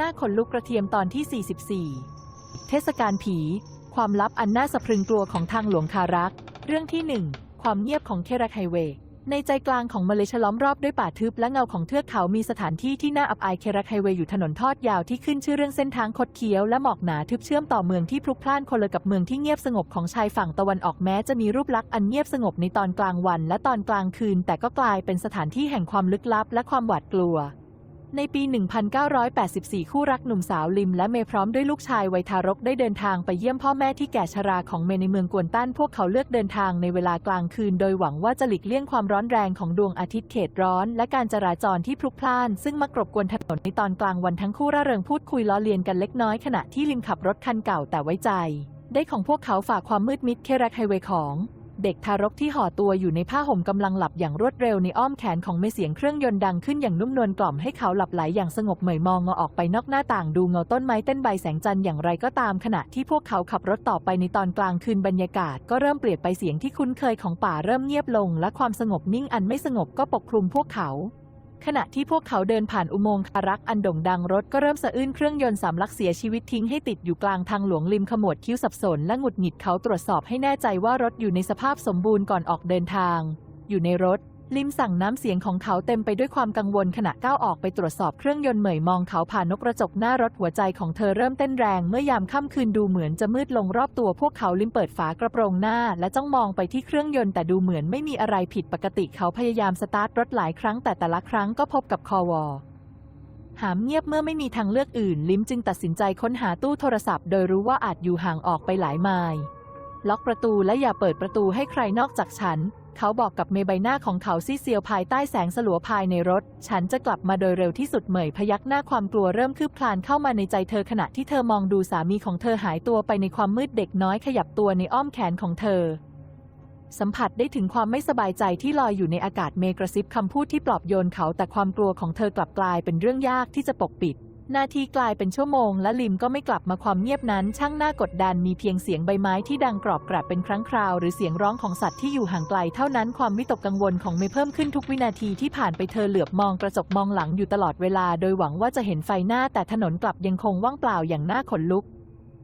หน้าขนลุกกระเทียมตอนที่ 44 เทศกาลผี ความลับอันน่าสะพรึงกลัวของทางหลวงคารัก เรื่องที่ 1 ความเงียบของเครักไฮเวย์ในใจกลางของมาเลเซียล้อมรอบด้วยป่าทึบและเงาของเทือกเขามีสถานที่ที่น่าอับอายเครักไฮเวย์อยู่ถนนทอดยาวที่ขึ้นชื่อเรื่องเส้นทางคดเคี้ยวและหมอกหนาทึบเชื่อมต่อเมืองที่พลุกพล่านคนละกับเมืองที่เงียบสงบของชายฝั่งตะวันออกแม้จะมีรูปลักษณ์อันเงียบสงบในตอนกลางวันและตอนกลางคืน แต่ก็กลายเป็นสถานที่แห่งความลึกลับและความหวาดกลัว ในปี 1984 คู่รักหนุ่มสาวลิมและเมย์พร้อมด้วยลูกชายวัยทารกได้เดินทางไปเยี่ยมพ่อแม่ที่แก่ชราของเมย์ในเมืองกวนตันพวกเขาเลือกเดินทางในเวลากลางคืน โดยหวังว่าจะหลีกเลี่ยงความร้อนแรงของดวงอาทิตย์เขตร้อน และการจราจรที่พลุกพล่าน ซึ่งมากรบกวนถนนในตอนกลางวันทั้งคู่ร่าเริงพูดคุยล้อเลียนกันเล็กน้อยขณะที่ลิมขับรถคันเก่าแต่ไว้ใจ ได้ของพวกเขาฝากความมืดมิดเครักไฮเวย์ของ เด็กทารกที่ห่อตัวอยู่ในผ้าห่มกำลังหลับอย่างรวดเร็วในอ้อมแขนของเมเสียงเครื่องยนต์ดังขึ้นอย่างนุ่มนวลกล่อมให้เขาหลับไหลอย่างสงบเหมยมองงอออกไปนอกหน้าต่างดูเงาต้นไม้เต้นใบแสงจันทร์อย่างไรก็ตามขณะที่พวกเขาขับรถต่อไปในตอนกลางคืนบรรยากาศ ก็เริ่มเปลี่ยนไปเสียงที่คุ้นเคยของป่าเริ่มเงียบลง และความสงบนิ่งอันไม่สงบก็ปกคลุมพวกเขา ขณะที่พวกเขาเดินผ่านอุโมงค์คารักอันโด่งดังรถก็เริ่มสะอื้นเครื่องยนต์สามลักเสียชีวิตทิ้งให้ติดอยู่กลางทางหลวงริมขมวดคิ้วสับสนและหงุดหงิดเขาตรวจสอบให้แน่ใจว่ารถอยู่ในสภาพสมบูรณ์ก่อนออกเดินทาง อยู่ในรถ ลิมสั่งน้ำเสียงของเขาเต็มไปด้วยความกังวลขณะก้าวออกไปตรวจสอบเครื่องยนต์เหมยมองเขาผ่านนกกระจกหน้ารถหัวใจของเธอเริ่มเต้นแรงเมื่อยามค่ำคืนดูเหมือนจะมืดลงรอบตัวพวกเขาลิมเปิดฝากระโปรงหน้า และจ้องมองไปที่เครื่องยนต์แต่ดูเหมือนไม่มีอะไรผิดปกติเขาพยายามสตาร์ทรถหลายครั้งแต่แต่ละครั้งก็พบกับคอวอหามเงียบเมื่อไม่มีทางเลือกอื่น ลิมจึงตัดสินใจค้นหาตู้โทรศัพท์ โดยรู้ว่าอาจอยู่ห่างออกไปหลายไมล์ล็อกประตูและอย่าเปิดประตูให้ใครนอกจากฉัน เขาบอกกับเมย์ใบหน้าของเขาซีเซียวภายใต้แสงสลัวภายในรถ ฉันจะกลับมาโดยเร็วที่สุดเหมยพยักหน้าความกลัวเริ่มคืบคลานเข้ามาในใจเธอขณะที่เธอมองดูสามีของเธอหายตัวไปในความมืดเด็กน้อยขยับตัวในอ้อมแขนของเธอ สัมผัสได้ถึงความไม่สบายใจที่ลอยอยู่ในอากาศเมกระซิบคำพูดที่ปลอบโยนเขาแต่ความกลัวของเธอกลับกลายเป็นเรื่องยากที่จะปกปิด นาทีกลายเป็นชั่วโมง และลิมก็ไม่กลับมาความเงียบนั้น ช่างน่ากดดันมีเพียงเสียงใบไม้ที่ดังกรอบกรับเป็นครั้งคราว หรือเสียงร้องของสัตว์ที่อยู่ห่างไกลเท่านั้นความวิตกกังวลของเมย์เพิ่มขึ้นทุกวินาทีที่ผ่านไปเธอเหลือบมองกระจกมองหลังอยู่ตลอดเวลา โดยหวังว่าจะเห็นไฟหน้าแต่ถนนกลับยังคงว่างเปล่าอย่างน่าขนลุก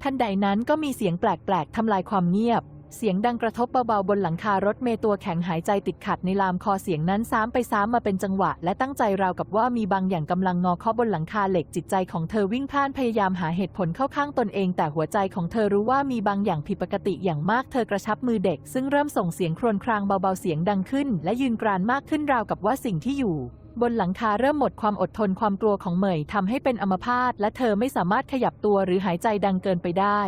ทันใดนั้นก็มีเสียงแปลกๆทำลายความเงียบ เสียงดังกระทบเบาๆบนหลังคารถเมตัวแข็งหายใจติดขัดในลามคอเสียงนั้นซ้ำไปซ้ำมาเป็นจังหวะ และตั้งใจราวกับว่ามีบางอย่างกำลังงอเคาบนหลังคาเหล็กจิตใจของเธอวิ่งพล่านพยายามหาเหตุผลเข้าข้างตนเอง แต่หัวใจของเธอรู้ว่ามีบางอย่างผิดปกติอย่างมากเธอกระชับมือเด็ก ซึ่งเริ่มส่งเสียงครวญครางเบาๆเสียงดังขึ้น และยืนกรานมากขึ้นราวกับว่าสิ่งที่อยู่บนหลังคาเริ่มหมดความอดทนความกลัวของเหมยทำให้เป็นอัมพาตและเธอไม่สามารถขยับตัวหรือหายใจดังเกินไปได้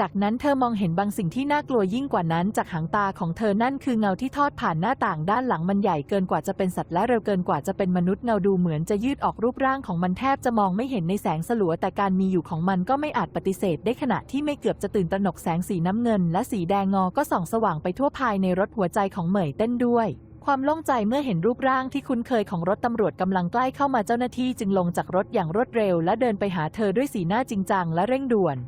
จากนั้นเธอมองเห็นบางสิ่งที่น่ากลัวยิ่งกว่านั้นจากหางตาของเธอนั่นคือเงาที่ทอดผ่านหน้าต่างด้านหลังมันใหญ่เกินกว่าจะเป็นสัตว์และเร็วเกินกว่าจะเป็นมนุษย์เงาดูเหมือนจะยืดออกรูปร่างของมันแทบจะมองไม่เห็นในแสงสลัวแต่การมีอยู่ของมันก็ไม่อาจปฏิเสธได้ขณะที่ไม่เกือบจะตื่นตระหนกแสงสีน้ำเงิน และสีแดงงอก็ส่องสว่างไปทั่วภายในรถหัวใจของเหมยเต้นด้วยความโล่งใจเมื่อเห็นรูปร่างที่คุ้นเคยของรถตำรวจกำลังใกล้เข้ามาเจ้าหน้าที่จึงลงจากรถอย่างรวดเร็ว และเดินไปหาเธอด้วยสีหน้าจริงจังและเร่งด่วน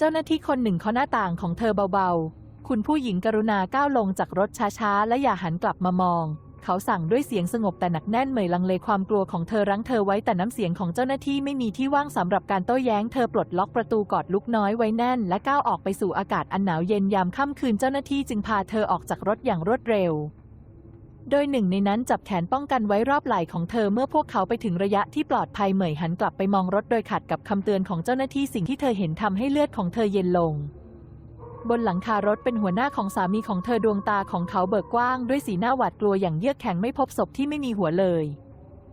เจ้าหน้าที่คนหนึ่งเคาะหน้าต่างของเธอเบาๆ คุณผู้หญิงกรุณาก้าวลงจากรถช้าๆ และอย่าหันกลับมามอง เขาสั่งด้วยเสียงสงบแต่หนักแน่นเหมยลังเลความกลัวของเธอรั้งเธอไว้แต่น้ำเสียงของเจ้าหน้าที่ไม่มีที่ว่างสำหรับการโต้แย้งเธอปลดล็อกประตูกอดลุกน้อยไว้แน่น และก้าวออกไปสู่อากาศอันหนาวเย็นยามค่ำคืนเจ้าหน้าที่จึงพาเธอออกจากรถอย่างรวดเร็ว โดยหนึ่งในนั้นจับแขนป้องกันไว้รอบไหล่ของเธอเมื่อพวกเขาไปถึงระยะที่ปลอดภัยเหมยหันกลับไปมองรถโดยขัดกับคำเตือนของเจ้าหน้าที่สิ่งที่เธอเห็นทำให้เลือดของเธอเย็นลง บนหลังคารถเป็นหัวหน้าของสามีของเธอดวงตาของเขาเบิกกว้างด้วยสีหน้าหวาดกลัวอย่างเยือกแข็งไม่พบศพที่ไม่มีหัวเลย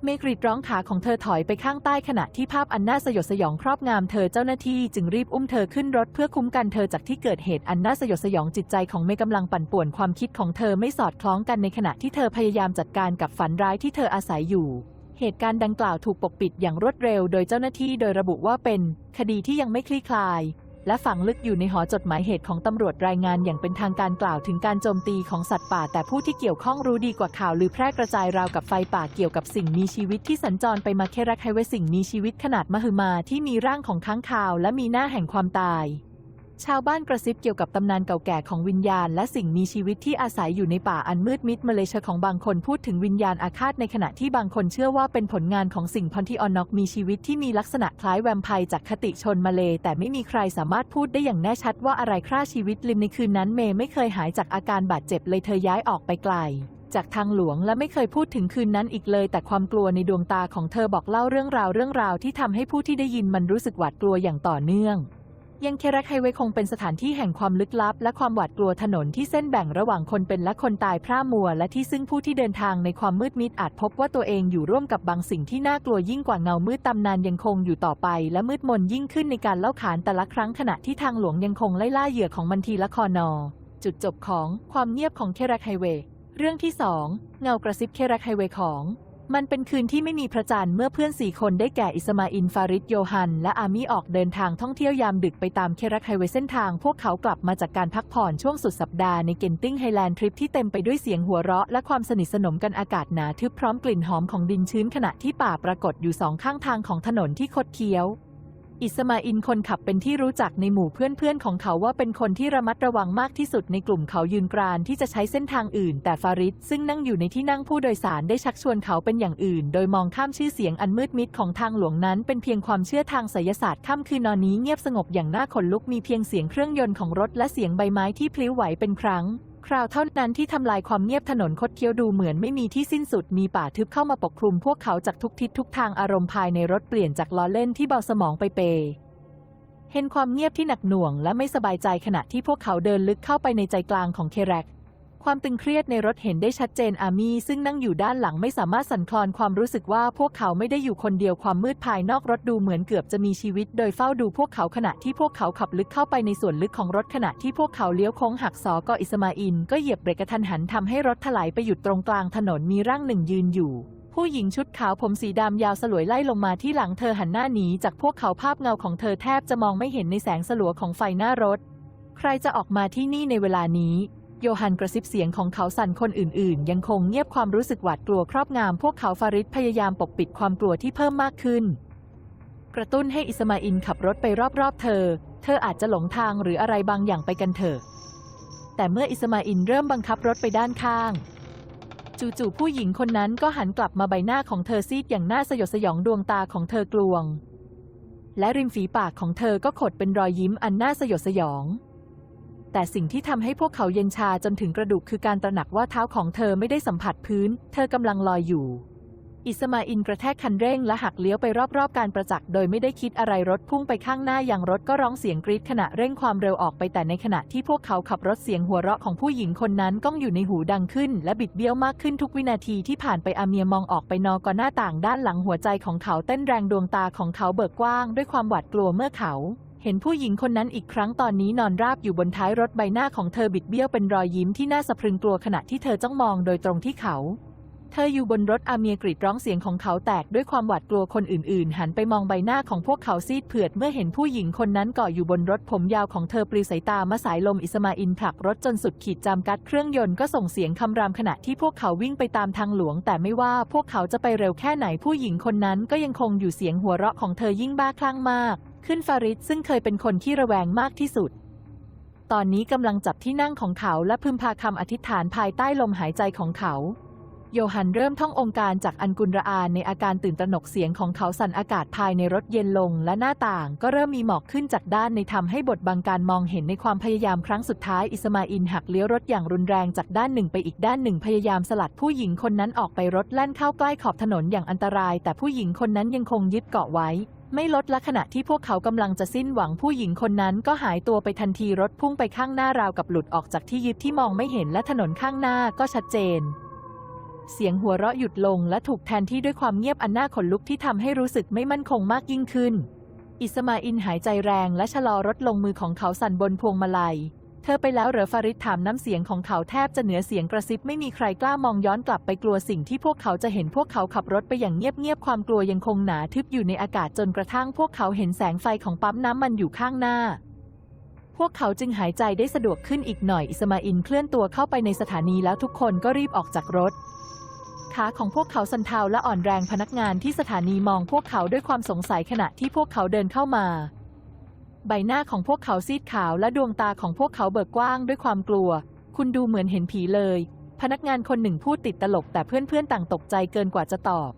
เมกรีดร้องขาของเธอถอยไปข้างใต้ขณะที่ภาพอันน่าสยดสยองครอบงำเธอเจ้าหน้าที่จึงรีบอุ้มเธอขึ้นรถเพื่อคุ้มกันเธอจากที่เกิดเหตุอันน่าสยดสยองจิตใจของเมย์กำลังปั่นป่วนความคิดของเธอไม่สอดคล้องกันในขณะที่เธอพยายามจัดการกับฝันร้ายที่เธออาศัยอยู่เหตุการณ์ดังกล่าวถูกปกปิดอย่างรวดเร็ว โดยเจ้าหน้าที่โดยระบุว่าเป็น คดีที่ยังไม่คลี่คลาย และฝังลึกอยู่ในหอจดหมายเหตุของตำรวจรายงานอย่างเป็นทางการกล่าวถึงการโจมตีของสัตว์ป่า แต่ผู้ที่เกี่ยวข้องรู้ดีกว่าข่าวลือแพร่กระจายราวกับไฟป่าเกี่ยวกับสิ่งมีชีวิตที่สัญจรไปมาเครักไฮเวสิ่งมีชีวิตขนาดมหึมาที่มีร่างของค้างคาว และมีหน้าแห่งความตาย ชาวบ้านกระซิบเกี่ยวกับตำนานเก่าแก่ของวิญญาณ และสิ่งมีชีวิตที่อาศัยอยู่ในป่าอันมืดมิดมาเลเซียของบางคนพูดถึงวิญญาณอาฆาตในขณะที่บางคนเชื่อว่าเป็นผลงานของสิ่งพอนทิออนนอกมีชีวิตที่มีลักษณะคล้ายแวมไพร์จากคติชนมาเล แต่ไม่มีใครสามารถพูดได้อย่างแน่ชัดว่าอะไรฆ่าชีวิตลิมในคืนนั้นเมย์ไม่เคยหายจากอาการบาดเจ็บเลยเธอย้ายออกไปไกลจากทางหลวงและไม่เคยพูดถึงคืนนั้นอีกเลย แต่ความกลัวในดวงตาของเธอบอกเล่าเรื่องราวเรื่องราวที่ทำให้ผู้ที่ได้ยินมันรู้สึกหวาดกลัวอย่างต่อเนื่อง ยังเครักไฮเวย์คงเป็นสถานที่แห่งความลึกลับ และความหวาดกลัวถนนที่เส้นแบ่งระหว่างคนเป็นและคนตายพร่ามัว และที่ซึ่งผู้ที่เดินทางในความมืดมิดอาจพบว่าตัวเองอยู่ร่วมกับบางสิ่งที่น่ากลัวยิ่งกว่าเงามืดตำนานยังคงอยู่ต่อไป และมืดมนยิ่งขึ้นในการเล่าขานแต่ละครั้งขณะที่ทางหลวงยังคงไล่ล่าเหยื่อของมันทีละครนอ จุดจบของความเงียบของเครักไฮเวย์เรื่องที่ 2 เงากระซิบเครักไฮเวย์ของ มันเป็นคืนที่ไม่มีพระจันทร์เมื่อเพื่อนสี่คนได้แก่อิสมาอินฟาริดโยฮัน และอามีออกเดินทางท่องเที่ยวยามดึกไปตามเครักไฮเวย์เส้นทาง พวกเขากลับมาจากการพักผ่อนช่วงสุดสัปดาห์ในเกนติ้งไฮแลนด์ทริปที่เต็มไปด้วยเสียงหัวเราะและความสนิทสนมกันอากาศหนาทึบพร้อมกลิ่นหอมของดินชื้นขณะที่ป่าปรากฏอยู่สองข้างทางของถนนที่คดเคี้ยว อิสมาอินคนขับเป็นที่รู้จักในหมู่เพื่อนๆของเขาว่าเป็นคนที่ระมัดระวังมากที่สุดในกลุ่มเขายืนกรานที่จะใช้เส้นทางอื่น แต่ฟาริดซึ่งนั่งอยู่ในที่นั่งผู้โดยสารได้ชักชวนเขาเป็นอย่างอื่น โดยมองข้ามชื่อเสียงอันมืดมิดของทางหลวงนั้น เป็นเพียงความเชื่อทางไสยศาสตร์ค่ำคืนนอนนี้เงียบสงบอย่างน่าขนลุกมีเพียงเสียงเครื่องยนต์ของรถและเสียงใบไม้ที่พลิ้วไหวเป็นครั้ง คราวเท่านั้นที่ทำลายความเงียบถนนคดเคี้ยวดูเหมือนไม่มีที่สิ้นสุดมีป่าทึบเข้ามาปกคลุมพวกเขาจากทุกทิศทุกทางอารมณ์ภายในรถเปลี่ยนจากล้อเล่นที่เบาสมองไปเปเห็นความเงียบที่หนักหน่วงและไม่สบายใจขณะที่พวกเขาเดินลึกเข้าไปในใจกลางของเคแรก ความตึงเครียดในรถเห็นได้ชัดเจนอามีซึ่งนั่งอยู่ด้านหลังไม่สามารถสั่นคลอนความรู้สึกว่าพวกเขาไม่ได้อยู่คนเดียวความมืดภายนอกรถดูเหมือนเกือบจะมีชีวิต โดยเฝ้าดูพวกเขาขณะที่พวกเขาขับลึกเข้าไปในส่วนลึกของรถขณะที่พวกเขาเลี้ยวโค้งหักศอกออิสมาอิน ก็เหยียบเบรกกระทันหันทำให้รถถลายไปหยุดตรงกลางถนนมีร่างหนึ่งยืนอยู่ผู้หญิงชุดขาวผมสีดำยาวสลวยไล่ลงมาที่หลังเธอหันหน้าหนีจากพวกเขาภาพเงาของเธอแทบจะมองไม่เห็นในแสงสลัวของไฟหน้ารถ ใครจะออกมาที่นี่ในเวลานี้ โยฮันกระซิบเสียงของเขาสั่นคนอื่นๆ ยังคงเงียบความรู้สึกหวาดกลัวครอบงำพวกเขาฟาริดพยายามปกปิดความกลัวที่เพิ่มมากขึ้น กระตุ้นให้อิสมาอินขับรถไปรอบๆ เธอ เธออาจจะหลงทางหรืออะไรบางอย่างไปกันเถอะ แต่เมื่ออิสมาอินเริ่มบังคับรถไปด้านข้าง จู่ๆผู้หญิงคนนั้นก็หันกลับมาใบหน้าของเธอซีดอย่างน่าสยดสยองดวงตาของเธอกลวง และริมฝีปากของเธอก็ขดเป็นรอยยิ้มอันน่าสยดสยอง แต่สิ่งที่ทำให้พวกเขาเย็นชาจนถึงกระดูกคือการตระหนักว่าเท้าของเธอไม่ได้สัมผัสพื้น เธอกำลังลอยอยู่ อิสมาอินกระแทกคันเร่งและหักเลี้ยวไปรอบๆ การประจักษ์โดยไม่ได้คิดอะไรรถพุ่งไปข้างหน้าอย่างรถก็ร้องเสียงกรีดขณะเร่งความเร็วออกไปแต่ในขณะที่พวกเขาขับรถเสียงหัวเราะของผู้หญิงคนนั้นก้องอยู่ในหูดังขึ้น และบิดเบี้ยวมากขึ้นทุกวินาทีที่ผ่านไปอาเมียมองออกไปนอกอนหน้าต่างด้านหลังหัวใจของเขาเต้นแรงดวงตาของเขาเบิกกว้าง ด้วยความหวาดกลัวเมื่อเขา เห็นผู้หญิงคนนั้นอีกครั้งตอนนี้นอนราบอยู่บนท้ายรถใบหน้าของเธอบิดเบี้ยวเป็นรอยยิ้มที่น่าสะพรึงกลัวขณะที่เธอจ้องมองโดยตรงที่เขา เธออยู่บนรถอาเมียกรีดร้องเสียงของเขาแตกด้วยความหวาดกลัวคนอื่น ๆ หันไปมองใบหน้าของพวกเขาซีดเผือดเมื่อเห็นผู้หญิงคนนั้นเกาะอยู่บนรถผมยาวของเธอปลิวสายตามาสายลมอิสมาอินผลักรถจนสุดขีดจำกัดเครื่องยนต์ก็ส่งเสียงคำรามขณะที่พวกเขาวิ่งไปตามทางหลวง แต่ไม่ว่าพวกเขาจะไปเร็วแค่ไหนผู้หญิงคนนั้นก็ยังคงอยู่เสียงหัวเราะของเธอยิ่งบ้าคลั่งมาก ขึ้นฟาริดซึ่งเคยเป็นคนที่ระแวงมากที่สุดตอนนี้กำลังจับที่นั่งของเขาและพึมพาคำอธิษฐานภายใต้ลมหายใจของเขา โยฮันเริ่มท่ององค์การจากอันกุลระอานในอาการตื่นตระหนกเสียงของเขาสั่นอากาศภายในรถเย็นลง และหน้าต่างก็เริ่มมีหมอกขึ้นจากด้านในทำให้บทบังการมองเห็นในความพยายามครั้งสุดท้ายอิสมาอินหักเลี้ยวรถอย่างรุนแรงจากด้านหนึ่งไปอีกด้านหนึ่งพยายามสลัดผู้หญิงคนนั้นออกไปรถแล่นเข้าใกล้ขอบถนนอย่างอันตราย แต่ผู้หญิงคนนั้นยังคงยึดเกาะไว้ไม่ลดละขณะที่พวกเขากำลังจะสิ้นหวังผู้หญิงคนนั้นก็หายตัวไปทันทีรถพุ่งไปข้างหน้าราวกับหลุดออกจากที่ยึดที่มองไม่เห็นและถนนข้างหน้าก็ชัดเจน เสียงหัวเราะหยุดลงและถูกแทนที่ด้วยความเงียบอันน่าขนลุกที่ทำให้รู้สึกไม่มั่นคงมากยิ่งขึ้น อิสมาอินหายใจแรงและชะลอรถลงมือของเขาสั่นบนพวงมาลัย เธอไปแล้วเหรอฟาริดถามน้ำเสียงของเขาแทบจะเหนือเสียงกระซิบไม่มีใครกล้ามองย้อนกลับไปกลัวสิ่งที่พวกเขาจะเห็นพวกเขาขับรถไปอย่างเงียบๆความกลัวยังคงหนาทึบอยู่ในอากาศจนกระทั่งพวกเขาเห็นแสงไฟของปั๊มน้ำมันอยู่ข้างหน้าพวกเขาจึงหายใจได้สะดวกขึ้นอีกหน่อยอิสมาอินเคลื่อนตัวเข้าไปในสถานีแล้วทุกคนก็รีบออกจากรถ ขาของพวกเขาสันเทาและอ่อนแรงพนักงานที่สถานีมองพวกเขาด้วยความสงสัยขณะที่พวกเขาเดินเข้ามา ใบหน้าของพวกเขาซีดขาวและดวงตาของพวกเขาเบิกกว้างด้วยความกลัว คุณดูเหมือนเห็นผีเลย พนักงานคนหนึ่งพูดติดตลกแต่เพื่อนๆต่างตกใจเกินกว่าจะตอบ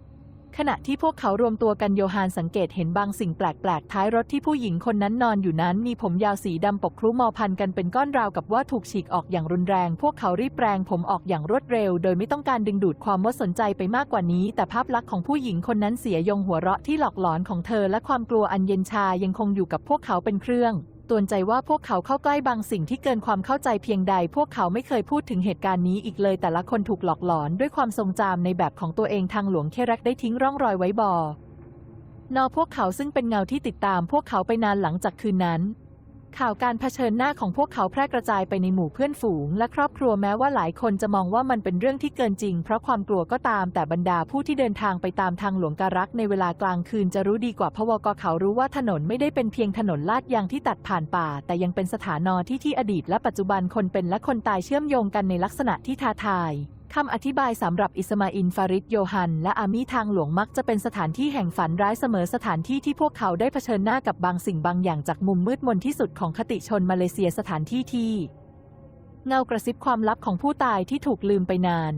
ขณะที่พวกเขารวมตัวกันโยฮานสังเกตเห็นบางสิ่งแปลกๆ ท้ายรถที่ผู้หญิงคนนั้นนอนอยู่นั้น มีผมยาวสีดำปกคลุมมอพันกันเป็นก้อนราวกับว่าถูกฉีกออกอย่างรุนแรง พวกเขารีบแปรงผมออกอย่างรวดเร็ว โดยไม่ต้องการดึงดูดความมดสนใจไปมากกว่านี้ แต่ภาพลักษณ์ของผู้หญิงคนนั้นเสียยงหัวเราะที่หลอกหลอนของเธอและความกลัวอันเย็นชายังคงอยู่กับพวกเขาเป็นเครื่อง ตวนใจว่าพวกเขาเข้าใกล้บางสิ่งที่เกินความเข้าใจเพียงใด พวกเขาไม่เคยพูดถึงเหตุการณ์นี้อีกเลย แต่ละคนถูกหลอกหลอนด้วยความทรงจำในแบบของตัวเองทางหลวงเครักได้ทิ้งร่องรอยไว้บอนอพวกเขาซึ่งเป็นเงาที่ติดตามพวกเขาไปนานหลังจากคืนนั้น ข่าวการเผชิญหน้าของพวกเขาแพร่กระจายไปในหมู่เพื่อนฝูง และครอบครัวแม้ว่าหลายคนจะมองว่ามันเป็นเรื่องที่เกินจริง เพราะความกลัวก็ตามแต่บรรดาผู้ที่เดินทางไปตามทางหลวงการักในเวลากลางคืนจะรู้ดีกว่าพราะวกเขารู้ว่าถนนไม่ได้เป็นเพียงถนนลาดยางที่ตัดผ่านป่า แต่ยังเป็นสถานอที่ที่อดีตและปัจจุบันคนเป็นและคนตายเชื่อมโยงกันในลักษณะที่ท้าทาย คำอธิบายสำหรับอิสมาอินฟาริดโยฮัน และอามีทางหลวงมักจะเป็นสถานที่แห่งฝันร้ายเสมอสถานที่ที่พวกเขาได้เผชิญหน้ากับบางสิ่งบางอย่างจากมุมมืดมนที่สุดของคติชนมาเลเซียสถานที่ที่ เงากระซิบความลับของผู้ตายที่ถูกลืมไปนาน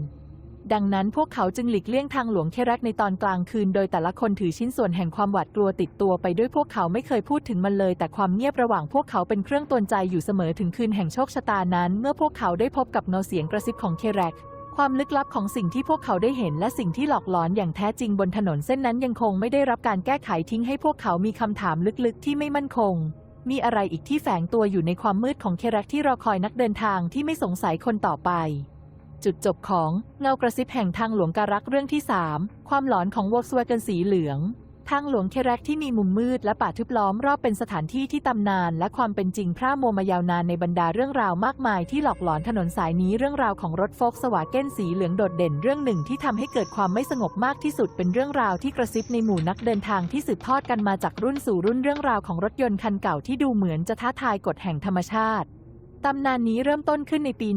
ดังนั้นพวกเขาจึงหลีกเลี่ยงทางหลวงเครักในตอนกลางคืน โดยแต่ละคนถือชิ้นส่วนแห่งความหวาดกลัวติดตัวไปด้วยพวกเขาไม่เคยพูดถึงมันเลย แต่ความเงียบระหว่างพวกเขาเป็นเครื่องตวนใจอยู่เสมอถึงคืนแห่งโชคชะตานั้น เมื่อพวกเขาได้พบกับเงาเสียงกระซิบของเครัก ความลึกลับของสิ่งที่พวกเขาได้เห็นและสิ่งที่หลอกหลอนอย่างแท้จริงบนถนนเส้นนั้นยังคงไม่ได้รับการแก้ไขทิ้งให้พวกเขามีคำถามลึกๆ ที่ไม่มั่นคง มีอะไรอีกที่แฝงตัวอยู่ในความมืดของเครักที่รอคอยนักเดินทางที่ไม่สงสัยคนต่อไปจุดจบของเงากระซิบแห่งทางหลวงการักเรื่องที่ 3 ความหลอนของวอล์กสวาเกนสีเหลือง ทางหลวงเครกที่มีมุมมืดและป่าทึบล้อมรอบเป็นสถานที่ที่ตำนาน และความเป็นจริงพร่ามัวมายาวนานในบรรดาเรื่องราวมากมายที่หลอกหลอนถนนสายนี้เรื่องราวของรถโฟล์กสวาเก้นสีเหลืองโดดเด่นเรื่องหนึ่งที่ทำให้เกิดความไม่สงบมากที่สุดเป็นเรื่องราวที่กระซิบในหมู่นักเดินทางที่สืบทอดกันมาจากรุ่นสู่รุ่นเรื่องราวของรถยนต์คันเก่าที่ดูเหมือนจะท้าทายกฎแห่งธรรมชาติ ตำนานนี้เริ่มต้นขึ้นในปี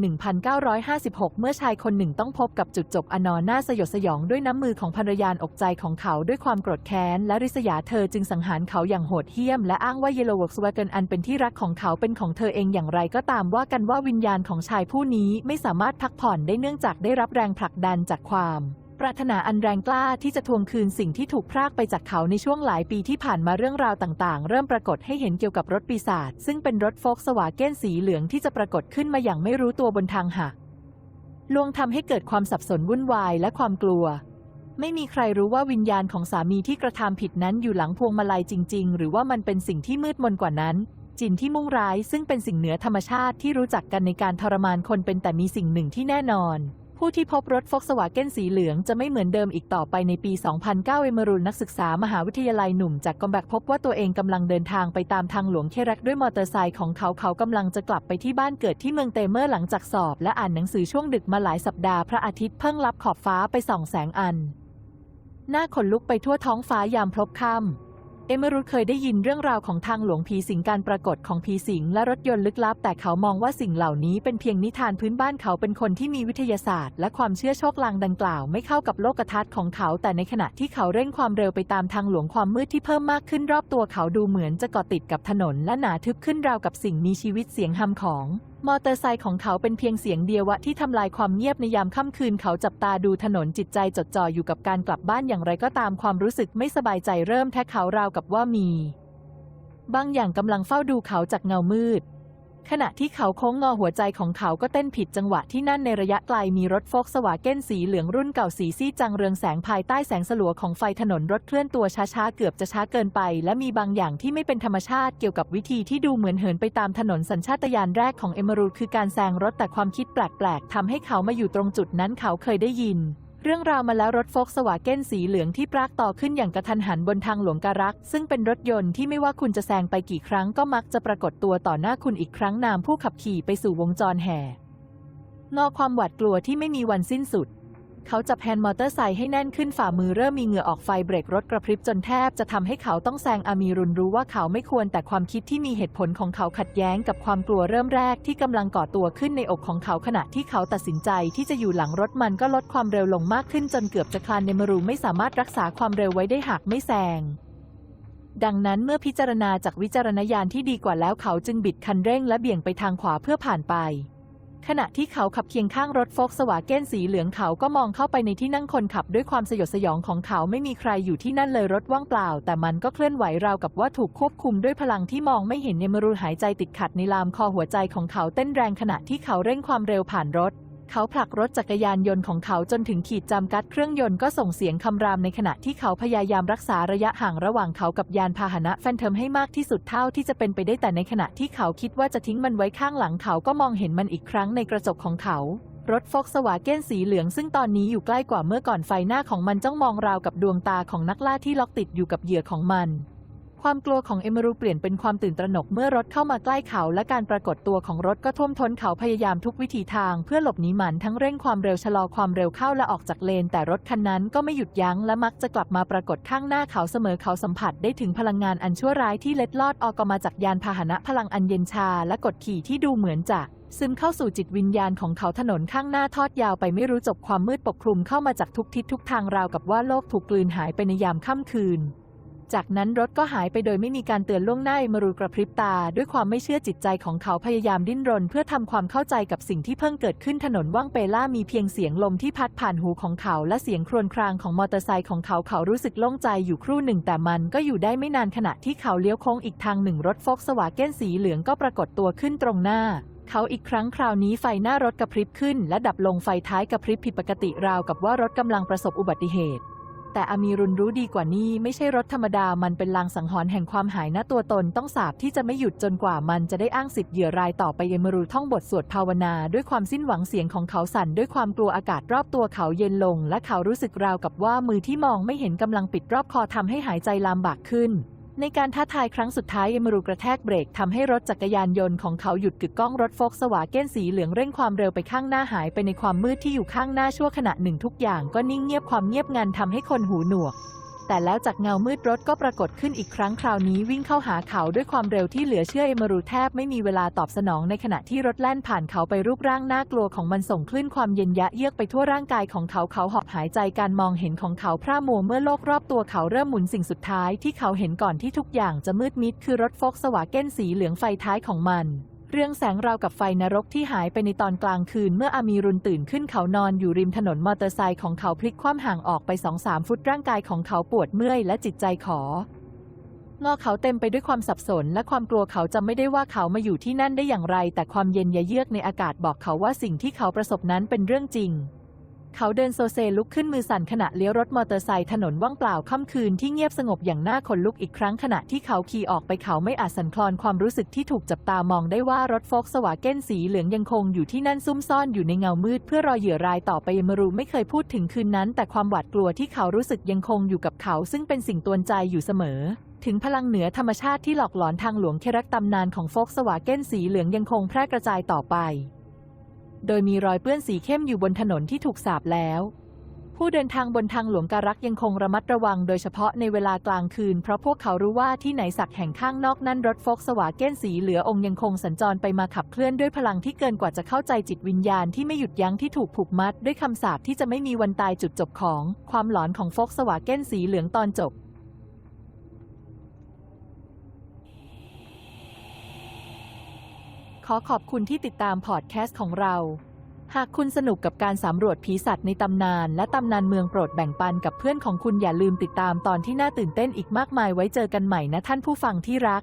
1956 เมื่อชายคนหนึ่งต้องพบกับจุดจบอนอนน่าสยดสยองด้วยน้ำมือของภรรยาอกใจของเขาด้วยความโกรธแค้น และริษยาเธอจึงสังหารเขาอย่างโหดเหี้ยม และอ้างว่าเยลโวกสวาเกนอันเป็นที่รักของเขาเป็นของเธอเองอย่างไรก็ตามว่ากันว่าวิญญาณของชายผู้นี้ไม่สามารถพักผ่อนได้เนื่องจากได้รับแรงผลักดันจากความ ปรารถนาอันแรงกล้าที่จะทวงคืนสิ่งที่ถูกพรากไปจากเขาในช่วงหลายปีที่ผ่านมาเรื่องราวต่างๆ เริ่มปรากฏให้เห็นเกี่ยวกับรถปีศาจซึ่งเป็นรถโฟล์กสวาเก้นสีเหลืองที่จะปรากฏขึ้นมาอย่างไม่รู้ตัวบนทางหักลวงทำให้เกิดความสับสนวุ่นวายและความกลัว ไม่มีใครรู้ว่าวิญญาณของสามีที่กระทำผิดนั้นอยู่หลังพวงมาลัยจริง ๆ หรือว่ามันเป็นสิ่งที่มืดมนกว่านั้น จินที่มุ่งร้ายซึ่งเป็นสิ่งเหนือธรรมชาติที่รู้จักกันในการทรมานคนเป็นแต่มีสิ่งหนึ่งที่แน่นอน ผู้ที่พบรถฟอกสวาเก้นสีเหลืองจะไม่เหมือนเดิมอีกต่อไปในปี 2009 เอเมรุลนักศึกษามหาวิทยาลัยหนุ่มจากกอมแบกพบว่าตัวเองกำลังเดินทางไปตามทางหลวงเครักด้วยมอเตอร์ไซค์ของเขาเขากำลังจะกลับไปที่บ้านเกิดที่เมืองเตเมอร์หลังจากสอบ และอ่านหนังสือช่วงดึกมาหลายสัปดาห์พระอาทิตย์เพิ่งลับขอบฟ้าไปส่องแสงอัน หน้าขนลุกไปทั่วท้องฟ้ายามพลบค่ำ อเมรุดเคยได้ยินเรื่องราวของทางหลวงผีสิงการปรากฏของผีสิงและรถยนต์ลึกลับ แต่เขามองว่าสิ่งเหล่านี้เป็นเพียงนิทานพื้นบ้านเขาเป็นคนที่มีวิทยาศาสตร์ และความเชื่อโชคลางดังกล่าว ไม่เข้ากับโลกทัศน์ของเขา แต่ในขณะที่เขาเร่งความเร็วไปตามทางหลวงความมืดที่เพิ่มมากขึ้นรอบตัวเขาดูเหมือนจะเกาะติดกับถนนและหนาทึบขึ้นราวกับสิ่งมีชีวิตเสียงฮัมของ มอเตอร์ไซค์ของเขาเป็นเพียงเสียงเดียววะที่ทำลายความเงียบในยามค่ำคืนเขาจับตาดูถนนจิตใจจดจ่ออยู่กับการกลับบ้านอย่างไรก็ตามความรู้สึกไม่สบายใจเริ่มแทะเขาราวกับว่ามี บางอย่างกำลังเฝ้าดูเขาจากเงามืด ขณะที่เขาโค้งงอหัวใจของเขาก็เต้นผิดจังหวะที่นั่นในระยะไกลมีรถโฟล์กสวาเก้นสีเหลืองรุ่นเก่าสีซีจังเรืองแสงภายใต้แสงสลัวของไฟถนนรถเคลื่อนตัวช้าๆ เกือบจะช้าเกินไป และมีบางอย่างที่ไม่เป็นธรรมชาติเกี่ยวกับวิธีที่ดูเหมือนเหินไปตามถนนสัญชาตญาณแรกของเอเมรูดคือการแซงรถแต่ความคิดแปลกๆทำให้เขามาอยู่ตรงจุดนั้นเขาเคยได้ยิน เรื่องราวมาแล้วรถโฟล์กสวาเก้นสีเหลืองที่ปรากต่อขึ้นอย่างกระทันหันบนทางหลวงการัก ซึ่งเป็นรถยนต์ที่ไม่ว่าคุณจะแซงไปกี่ครั้งก็มักจะปรากฏตัวต่อหน้าคุณอีกครั้งนามผู้ขับขี่ไปสู่วงจรแห่นอความหวาดกลัวที่ไม่มีวันสิ้นสุด เขาจับแฮนด์มอเตอร์ไซค์ให้แน่นขึ้นฝ่ามือเริ่มมีเหงื่อออกไฟเบรกรถกระพริบจนแทบจะทำให้เขาต้องแซงอามีรุนรู้ว่าเขาไม่ควรแต่ความคิดที่มีเหตุผลของเขาขัดแย้งกับความกลัวเริ่มแรกที่กำลังก่อตัวขึ้นในอกของเขาขณะที่เขาตัดสินใจที่จะอยู่หลังรถมันก็ลดความเร็วลงมากขึ้นจนเกือบจะคลานเนมรูไม่สามารถรักษาความเร็วไว้ได้หากไม่แซงดังนั้นเมื่อพิจารณาจากวิจารณญาณที่ดีกว่าแล้วเขาจึงบิดคันเร่งและเบี่ยงไปทางขวาเพื่อผ่านไป ขณะที่เขาขับเคียงข้างรถโฟกสวาเก้นสีเหลืองเขาก็มองเข้าไปในที่นั่งคนขับด้วยความสยดสยองของเขาไม่มีใครอยู่ที่นั่นเลยรถว่างเปล่า แต่มันก็เคลื่อนไหวราวกับว่าถูกควบคุมด้วยพลังที่มองไม่เห็นเนมรูหายใจติดขัดในลามคอหัวใจของเขาเต้นแรงขณะที่เขาเร่งความเร็วผ่านรถ เขาผลักรถจักรยานยนต์ของเขาจนถึงขีดจำกัดเครื่องยนต์ก็ส่งเสียงคำรามในขณะที่เขาพยายามรักษาระยะห่างระหว่างเขากับยานพาหนะแฟนเทอมให้มากที่สุดเท่าที่จะเป็นไปได้แต่ในขณะที่เขาคิดว่าจะทิ้งมันไว้ข้างหลังเขาก็มองเห็นมันอีกครั้งในกระจกของเขารถฟอกสวาเก้นสีเหลืองซึ่งตอนนี้อยู่ใกล้กว่าเมื่อก่อนไฟหน้าของมันจ้องมองราวกับดวงตาของนักล่าที่ล็อกติดอยู่กับเหยื่อของมัน ความกลัวของเอเมรูเปลี่ยนเป็นความตื่นตระหนกเมื่อรถเข้ามาใกล้เขาและการปรากฏตัวของรถก็ท่วมท้นเขาพยายามทุกวิถีทางเพื่อหลบหนีมันทั้งเร่งความเร็วชะลอความเร็วเข้าและออกจากเลน แต่รถคันนั้นก็ไม่หยุดยั้งและมักจะกลับมาปรากฏข้างหน้าเขาเสมอเขาสัมผัสได้ถึงพลังงานอันชั่วร้ายที่เล็ดลอดออกมาจากยานพาหนะพลังอันเย็นชาและกดขี่ที่ดูเหมือนจะซึมเข้าสู่จิตวิญญาณของเขาถนนข้างหน้าทอดยาวไปไม่รู้จบความมืดปกคลุมเข้ามาจากทุกทิศทุกทางราวกับว่าโลกถูกกลืนหายไปในยามค่ำคืน จากนั้นรถก็หายไปโดยไม่มีการเตือนล่วงหน้ามารูกระพริบตา ด้วยความไม่เชื่อจิตใจของเขาพยายามดิ้นรน เพื่อทำความเข้าใจกับสิ่งที่เพิ่งเกิดขึ้นถนนว่างเปล่ามีเพียงเสียงลมที่พัดผ่านหูของเขา และเสียงครวญครางของมอเตอร์ไซค์ของเขาเขารู้สึกโล่งใจอยู่ครู่หนึ่ง แต่มันก็อยู่ได้ไม่นานขณะที่เขาเลี้ยวโค้งอีกทางหนึ่งรถโฟกสวาเก้นสีเหลืองก็ปรากฏตัวขึ้นตรงหน้าเขาอีกครั้งคราวนี้ไฟหน้ารถกระพริบขึ้น และดับลงไฟท้ายกระพริบผิดปกติราวกับว่ารถกำลังประสบอุบัติเหตุ แต่อามีรุนรู้ดีกว่านี้ไม่ใช่รถธรรมดามันเป็นลางสังหรณ์แห่งความหายหน้าตัวตนต้องสาบที่จะไม่หยุดจนกว่ามันจะได้อ้างสิทธิ์เหยื่อรายต่อไปเยมรูท่องบทสวดภาวนา ด้วยความสิ้นหวังเสียงของเขาสั่นด้วยความกลัวอากาศรอบตัวเขาเย็นลง และเขารู้สึกราวกับว่ามือที่มองไม่เห็นกำลังปิดรอบคอทำให้หายใจลำบากขึ้น ในการท้าทายครั้งสุดท้ายเอมารูกระแทกเบรกทำให้รถจักรยานยนต์ของเขาหยุดกึกก้องรถโฟกสวาเก้นสีเหลืองเร่งความเร็วไปข้างหน้าหายไปในความมืดที่อยู่ข้างหน้าชั่วขณะหนึ่งทุกอย่างก็นิ่งเงียบความเงียบงันทำให้คนหูหนวก แต่แล้วจากเงามืดรถก็ปรากฏขึ้นอีกครั้งคราวนี้วิ่งเข้าหาเขาด้วยความเร็วที่เหลือเชื่อเอมารูแทบไม่มีเวลาตอบสนองในขณะที่รถแล่นผ่านเขาไปรูปร่างน่ากลัวของมันส่งคลื่นความเย็นยะเยือกไปทั่วร่างกายของเขาเขาหอบหายใจการมองเห็นของเขาพร่ามัวเมื่อโลกรอบตัวเขาเริ่มหมุนสิ่งสุดท้ายที่เขาเห็นก่อนที่ทุกอย่างจะมืดมิดคือรถโฟกสวาเก้นสีเหลืองไฟท้ายของมัน เรื่องแสงราวกับไฟนรกที่หายไปในตอนกลางคืนเมื่ออามีรุนตื่นขึ้นเขานอนอยู่ริมถนนมอเตอร์ไซค์ของเขาพลิกคว่ำห่างออกไปสองสามฟุตร่างกายของเขาปวดเมื่อยและจิตใจของอเขาเต็มไปด้วยความสับสนและความกลัวเขาจำไม่ได้ว่าเขามาอยู่ที่นั่นได้อย่างไร แต่ความเย็นยะเยือกในอากาศบอกเขาว่าสิ่งที่เขาประสบนั้นเป็นเรื่องจริง เขาเดินโซเซลุกขึ้นมือสั่นขณะเลี้ยวรถมอเตอร์ไซค์ถนนว่างเปล่าค่ำคืนที่เงียบสงบอย่างน่าขนลุกอีกครั้งขณะที่เขาขี่ออกไปเขาไม่อาจสั่นคลอนความรู้สึกที่ถูกจับตามองได้ว่ารถโฟกสวาเก้นสีเหลืองยังคงอยู่ที่นั่นซุ่มซ่อนอยู่ในเงามืดเพื่อรอเหยื่อรายต่อไปยมรูไม่เคยพูดถึงคืนนั้น แต่ความหวาดกลัวที่เขารู้สึกยังคงอยู่กับเขา ซึ่งเป็นสิ่งตวนใจอยู่เสมอถึงพลังเหนือธรรมชาติที่หลอกหลอนทางหลวงเครักตำนานของโฟกสวาเก้นสีเหลืองยังคงแพร่กระจายต่อไป โดยมีรอยเปื้อนสีเข้มอยู่บนถนนที่ถูกสาบแล้ว ผู้เดินทางบนทางหลวงการักยังคงระมัดระวัง โดยเฉพาะในเวลากลางคืน เพราะพวกเขารู้ว่าที่ไหนสักแห่งข้างนอกนั่นรถโฟกสวาเก้นสีเหลือองค์ยังคงสัญจรไปมาขับเคลื่อนด้วยพลังที่เกินกว่าจะเข้าใจจิตวิญญาณที่ไม่หยุดยั้งที่ถูกผูกมัด ด้วยคำสาปที่จะไม่มีวันตายจุดจบของ ความหลอนของโฟกสวาเก้นสีเหลืองตอนจบ ข อขอบคุณที่ติดตามพอดแคสต์ของเรา หากคุณสนุกกับการสำรวจผีสัตว์ในตำนานและตำนานเมืองโปรดแบ่งปันกับเพื่อนของคุณอย่าลืมติดตามตอนที่น่าตื่นเต้นอีกมากมายไว้เจอกันใหม่นะท่านผู้ฟังที่รัก